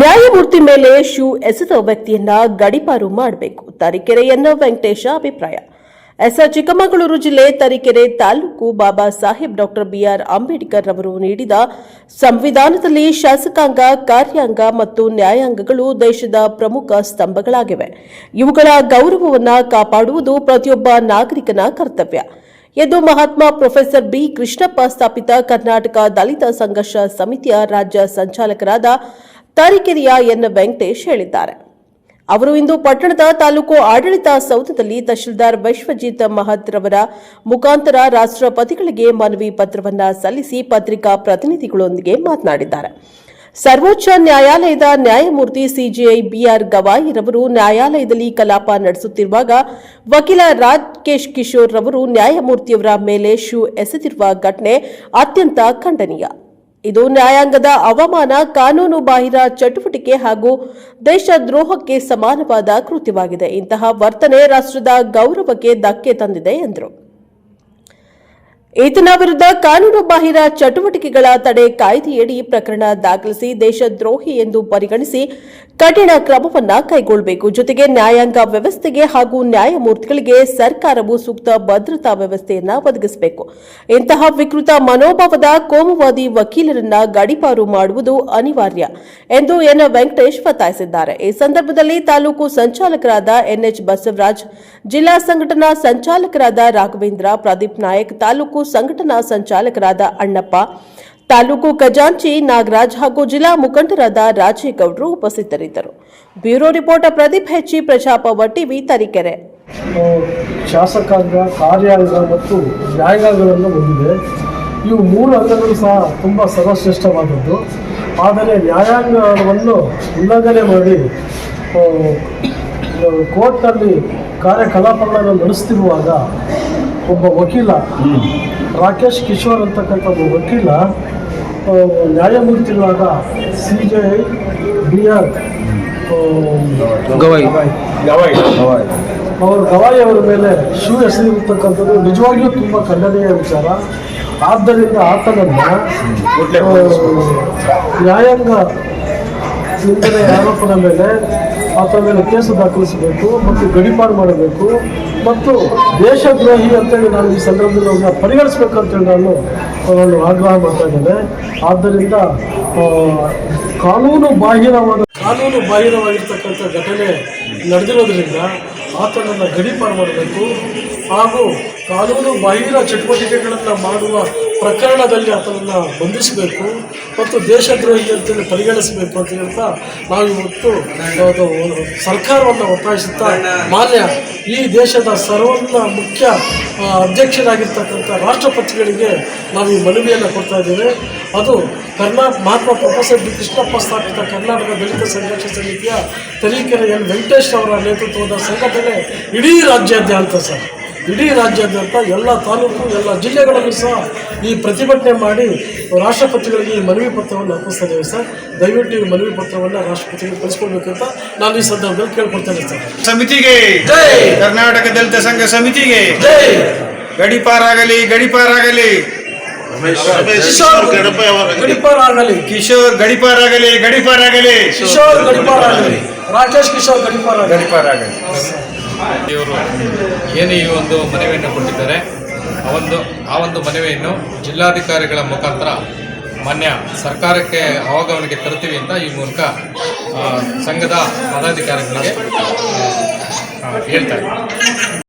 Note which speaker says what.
Speaker 1: ನ್ಯಾಯಮೂರ್ತಿ ಮೇಲೆ ಶೂ ಎಸೆದ ವ್ಯಕ್ತಿಯನ್ನ ಗಡಿಪಾರು ಮಾಡಬೇಕು. ತರೀಕೆರೆಯನ್ನ ವೆಂಕಟೇಶ ಅಭಿಪ್ರಾಯ. ಎಸ್ ಚಿಕ್ಕಮಗಳೂರು ಜಿಲ್ಲೆ ತರೀಕೆರೆ ತಾಲೂಕು ಬಾಬಾ ಸಾಹೇಬ್ ಡಾಕ್ಟರ್ ಬಿಆರ್ ಅಂಬೇಡ್ಕರ್ ಅವರು ನೀಡಿದ ಸಂವಿಧಾನದಲ್ಲಿ ಶಾಸಕಾಂಗ, ಕಾರ್ಯಾಂಗ ಮತ್ತು ನ್ಯಾಯಾಂಗಗಳು ದೇಶದ ಪ್ರಮುಖ ಸ್ತಂಭಗಳಾಗಿವೆ. ಇವುಗಳ ಗೌರವವನ್ನು ಕಾಪಾಡುವುದು ಪ್ರತಿಯೊಬ್ಬ ನಾಗರಿಕನ ಕರ್ತವ್ಯ. ಎಂದು ಮಹಾತ್ಮ ಪ್ರೊಫೆಸರ್ ಬಿ. ಕೃಷ್ಣಪ್ಪ ಸ್ಥಾಪಿತ ಕರ್ನಾಟಕ ದಲಿತ ಸಂಘರ್ಷ ಸಮಿತಿಯ ರಾಜ್ಯ ಸಂಚಾಲಕರಾದ ತರೀಕೆರೆಯ ಎನ್ ವೆಂಕಟೇಶ್ ಹೇಳಿದ್ದಾರೆ. ಅವರು ಇಂದು ಪಟ್ಟಣದ ತಾಲೂಕು ಆಡಳಿತ ಸೌಧದಲ್ಲಿ ತಹಶೀಲ್ದಾರ್ ವಿಶ್ವಜಿತ್ ಮಹತ್ರವರ ಮುಖಾಂತರ ರಾಷ್ಟ್ರಪತಿಗಳಿಗೆ ಮನವಿ ಪತ್ರವನ್ನು ಸಲ್ಲಿಸಿ ಪತ್ರಿಕಾ ಪ್ರತಿನಿಧಿಗಳೊಂದಿಗೆ ಮಾತನಾಡಿದ್ದಾರೆ. ಸರ್ವೋಚ್ಚ ನ್ಯಾಯಾಲಯದ ನ್ಯಾಯಮೂರ್ತಿ ಸಿಜೆಐ ಬಿಆರ್ ಗವಾಯಿರವರು ನ್ಯಾಯಾಲಯದಲ್ಲಿ ಕಲಾಪ ನಡೆಸುತ್ತಿರುವಾಗ ವಕೀಲ ರಾಕೇಶ್ ಕಿಶೋರ್ ರವರು ನ್ಯಾಯಮೂರ್ತಿಯವರ ಮೇಲೆ ಶೂ ಎಸೆದಿರುವ ಘಟನೆ ಅತ್ಯಂತ ಖಂಡನೀಯ. ಇದು ನ್ಯಾಯಾಂಗದ ಅವಮಾನ ಕಾನೂನು ಬಾಹಿರ ಚಟುವಟಿಕೆ ಹಾಗೂ ದೇಶದ್ರೋಹಕ್ಕೆ ಸಮಾನವಾದ ಕೃತ್ಯವಾಗಿದೆ. ಇಂತಹ ವರ್ತನೆ ರಾಷ್ಟ್ರದ ಗೌರವಕ್ಕೆ ಧಕ್ಕೆ ತಂದಿದೆ ಎಂದರು. ಈತನ ವಿರುದ್ಧ ಕಾನೂನು ಬಾಹಿರ ಚಟುವಟಿಕೆಗಳ ತಡೆ ಕಾಯ್ದೆಯಡಿ ಪ್ರಕರಣ ದಾಖಲಿಸಿ ದೇಶದ್ರೋಹಿ ಎಂದು ಪರಿಗಣಿಸಿ ಕಠಿಣ ಕ್ರಮವನ್ನ ಕೈಗೊಳ್ಳಬೇಕು ಜೊತೆಗೆ ನ್ಯಾಯಾಂಗ ವ್ಯವಸ್ಥೆಗೆ ಹಾಗೂ ನ್ಯಾಯಮೂರ್ತಿಗಳಿಗೆ ಸರ್ಕಾರವು ಸೂಕ್ತ ಭದ್ರತಾ ವ್ಯವಸ್ಥೆಯನ್ನ ಒದಗಿಸಬೇಕು. ಇಂತಹ ವಿಕೃತ ಮನೋಭಾವದ ಕೋಮುವಾದಿ ವಕೀಲರನ್ನ ಗಡಿಪಾರು ಮಾಡುವುದು ಅನಿವಾರ್ಯ ಎಂದು ಎನ್. ವೆಂಕಟೇಶ್ ಒತ್ತಾಯಿಸಿದ್ದಾರೆ. ಈ ಸಂದರ್ಭದಲ್ಲಿ ತಾಲೂಕು ಸಂಚಾಲಕರಾದ ಎನ್ಎಚ್ ಬಸವರಾಜ್, ಜಿಲ್ಲಾ ಸಂಘಟನಾ ಸಂಚಾಲಕರಾದ ರಾಘವೇಂದ್ರ, ಪ್ರದೀಪ್ ನಾಯಕ್, ತಾಲೂಕು ಸಂಘಟನಾ ಸಂಚಾಲಕರಾದ ಅಣ್ಣಪ್ಪ ತಾಲೂಕು ಖಜಾಂಚಿ ನಾಗರಾಜ್ ಹಾಗೂ ಜಿಲ್ಲಾ ಮುಖಂಡರಾದ ರಾಜೇಗೌಡರು ಉಪಸ್ಥಿತರಿದ್ದರು. ಬ್ಯೂರೋ ರಿಪೋರ್ಟರ್ ಪ್ರದೀಪ್ ಹೆಚ್ಚಿ ಪ್ರಜಾಪವ ಟಿವಿ ತರೀಕೆರೆ.
Speaker 2: ಶಾಸಕಾಂಗ ಕಾರ್ಯಾಂಗ ಮತ್ತು ನ್ಯಾಯಾಂಗಗಳನ್ನು ಹೊಂದಿದೆ. ಇವು ಮೂರು ಅಂಗಗಳು ಸಹ ತುಂಬ ಸರ್ವಶ್ರೇಷ್ಠವಾದದ್ದು. ಆದರೆ ನ್ಯಾಯಾಂಗವನ್ನು ಉಲ್ಲಂಘನೆ ಮಾಡಿ ಕೋರ್ಟ್ನಲ್ಲಿ ಕಾರ್ಯಕಲಾಪಗಳನ್ನು ನಡೆಸ್ತಿರುವಾಗ ಒಬ್ಬ ವಕೀಲ ರಾಕೇಶ್ ಕಿಶೋರ್ ಅಂತಕ್ಕಂಥ ಒಬ್ಬ ವಕೀಲ ನ್ಯಾಯಮೂರ್ತಿಗಳಾದ C J I B R
Speaker 3: Gavai. Gavai.
Speaker 2: ಅವರು ಗವಾಯಿ ಅವರ ಮೇಲೆ ಶೂ ಹೆಸರಿರ್ತಕ್ಕಂಥದ್ದು ನಿಜವಾಗಿಯೂ ತುಂಬ ಖಂಡನೀಯ ವಿಚಾರ. ಆದ್ದರಿಂದ ಆತನನ್ನು ನ್ಯಾಯಾಂಗ ನಿಂದನೆ ಆರೋಪದ ಮೇಲೆ ಆತನ ಮೇಲೆ ಕೇಸು ದಾಖಲಿಸಬೇಕು ಮತ್ತು ಗಡಿಪಾರು ಮಾಡಬೇಕು ಮತ್ತು ದೇಶದ್ರೋಹಿ ಅಂತೇಳಿ ನಾನು ಈ ಸಂದರ್ಭದಲ್ಲಿ ಅವ್ರನ್ನ ಪರಿಗಣಿಸಬೇಕು ಅಂತೇಳಿ ನಾನು ನಾನು ಆಗ್ರಹ ಮಾಡ್ತಾ ಇದ್ದೇನೆ. ಆದ್ದರಿಂದ ಕಾನೂನು ಬಾಹಿರವಾದ, ಕಾನೂನು ಬಾಹಿರವಾಗಿರ್ತಕ್ಕಂಥ ಘಟನೆ ನಡೆದಿರೋದ್ರಿಂದ ಆತನನ್ನು ಗಡಿಪಾರು ಮಾಡಬೇಕು ಹಾಗೂ ಕಾನೂನು ಬಾಹಿರ ಚಟುವಟಿಕೆಗಳನ್ನು ಮಾಡುವ ಪ್ರಕರಣದಲ್ಲಿ ಆತನನ್ನು ಬಂಧಿಸಬೇಕು ಮತ್ತು ದೇಶದ್ರೋಹಿ ಅಂತೇಳಿ ಪರಿಗಣಿಸಬೇಕು ಅಂತ ಹೇಳ್ತಾ ನಾವು ಇವತ್ತು ಸರ್ಕಾರವನ್ನು ಒತ್ತಾಯಿಸುತ್ತಾ ಮಾನ್ಯ ಈ ದೇಶದ ಸರ್ವನ್ನ ಮುಖ್ಯ ಅಧ್ಯಕ್ಷರಾಗಿರ್ತಕ್ಕಂಥ ರಾಷ್ಟ್ರಪತಿಗಳಿಗೆ ನಾವು ಈ ಮನವಿಯನ್ನು ಕೊಡ್ತಾ ಇದ್ದೇವೆ. ಅದು ಕರ್ನಾಟಕ ಮಹಾತ್ಮ ಪ್ರೊಫೆಸರ್ ಬಿ. ಕೃಷ್ಣಪ್ಪ ಸ್ಥಾಪಿತ ಕರ್ನಾಟಕ ದಲಿತ ಸಂಘರ್ಷ ಸಮಿತಿಯ ತರೀಕೆರೆ ಎನ್. ವೆಂಕಟೇಶ್ ಅವರ ನೇತೃತ್ವದ ಸಂಘಟನೆ ಇಡೀ ರಾಜ್ಯಾದ್ಯಂತ ಸರ್. ಇಡೀ ರಾಜ್ಯಾದ್ಯಂತ ಎಲ್ಲ ತಾಲೂಕು ಎಲ್ಲ ಜಿಲ್ಲೆಗಳಲ್ಲೂ ಸಹ ಈ ಪ್ರತಿಭಟನೆ ಮಾಡಿ ರಾಷ್ಟ್ರಪತಿಗಳಿಗೆ ಈ ಮನವಿ ಪತ್ರವನ್ನು ಅರ್ಪಿಸ್ತಾ ಇದ್ದೇವೆ ಸರ್. ದಯವಿಟ್ಟು ಈ ಮನವಿ ಪತ್ರವನ್ನು ರಾಷ್ಟ್ರಪತಿಗಳಿಗೆ ಕಳಿಸ್ಕೊಡ್ಬೇಕಂತ ನಾನು ಈ ಸಂದರ್ಭದಲ್ಲಿ ಕೇಳ್ಕೊಳ್ತೇನೆ ಸರ್.
Speaker 3: ಸಮಿತಿಗೆ ಕರ್ನಾಟಕ ದಲಿತ ಸಂಘ ಸಮಿತಿಗೆ. ಗಡಿಪಾರಾಗಲಿ ಗಡಿಪಾರಾಗಲಿ.
Speaker 2: ಕಿಶೋರ್ ಗಡಿಪಾರ ಆಗಲಿ
Speaker 3: ಕಿಶೋರ್ ಗಡಿಪಾರಾಗಲಿ ಗಡಿಪಾರಾಗಲಿ.
Speaker 2: ಕಿಶೋರ್ ಗಡಿಪಾರ ಆಗಲಿ ರಾಕೇಶ್ ಕಿಶೋರ್ ಗಡಿಪಾರ ಆಗಲಿ
Speaker 3: ಗಡಿಪಾರಾಗಲಿ
Speaker 4: ಇವರು ಏನು ಈ ಒಂದು ಮನವಿಯನ್ನು ಕೊಟ್ಟಿದ್ದಾರೆ, ಆ ಒಂದು ಆ ಒಂದು ಮನವಿಯನ್ನು ಜಿಲ್ಲಾಧಿಕಾರಿಗಳ ಮುಖಾಂತರ ಮಾನ್ಯ ಸರ್ಕಾರಕ್ಕೆ ಅವಗಮನಕ್ಕೆ ತರ್ತೀವಿ ಅಂತ ಈ ಮೂಲಕ ಸಂಘದ ಪದಾಧಿಕಾರಿಗಳಿಗೆ ಹೇಳ್ತಾರೆ